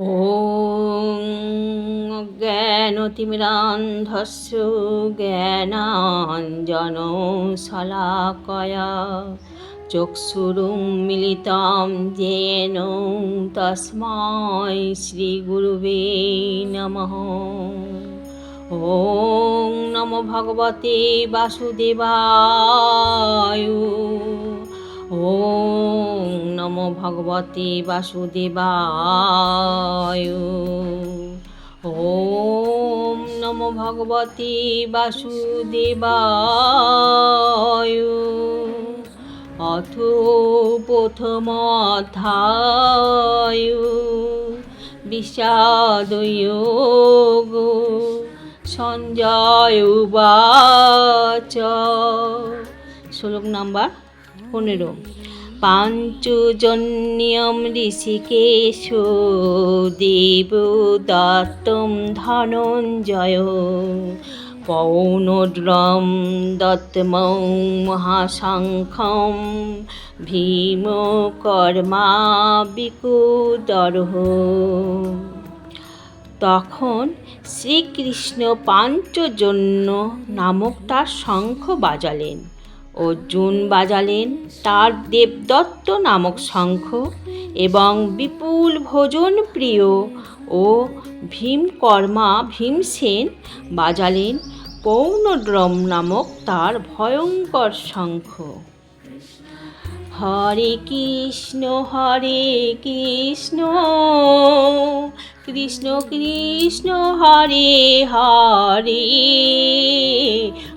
ॐ ज्ञानतिमिरान्धस्य ज्ञानाञ्जनशलाकया चक्षुरुन्मिलितं येन तस्मै श्रीगुरुवे नमः ॐ नमो भगवते वासुदेवाय ॐ ভগবতে বাসুদেবায়। ওম নমো ভগবতে বাসুদেবায়। অথ প্রথম অধ্যায় বিষাদয়োগ। সঞ্জয় উবাচ। শ্লোক নাম্বার পনেরো। পাঞ্চজন্যম ঋষিকেশ দেবদত্তম ধনঞ্জয়। পৌনদ্রম দত্তমৌ মহাশঙ্খম ভীমকর্মা বিকুদরহ তখন শ্রীকৃষ্ণ পাঞ্চজন্য নামক তার শঙ্খ বাজালেন। অর্জুন বাজালেন তার দেবদত্ত নামক শঙ্খ এবং বিপুল ভোজন প্রিয় ও ভীমকর্মা ভীমসেন বাজালেন পৌনড্রম নামক তার ভয়ঙ্কর শঙ্খ। হরে কৃষ্ণ হরে কৃষ্ণ কৃষ্ণ কৃষ্ণ, হরে হরে।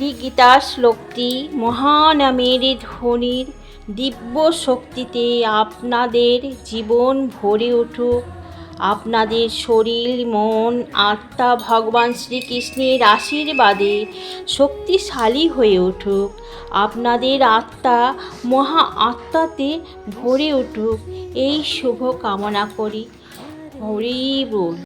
শ্রী গীতা শ্লোকটি মহানামের ধ্বনির দিব্য শক্তিতে আপনাদের জীবন ভরে উঠুক। আপনাদের শরীর, মন, আত্মা ভগবান শ্রীকৃষ্ণের আশীর্বাদে শক্তিশালী হয়ে উঠুক। আপনাদের আত্মা মহা আত্মাতে ভরে উঠুক। এই শুভ কামনা করি। হরি বল।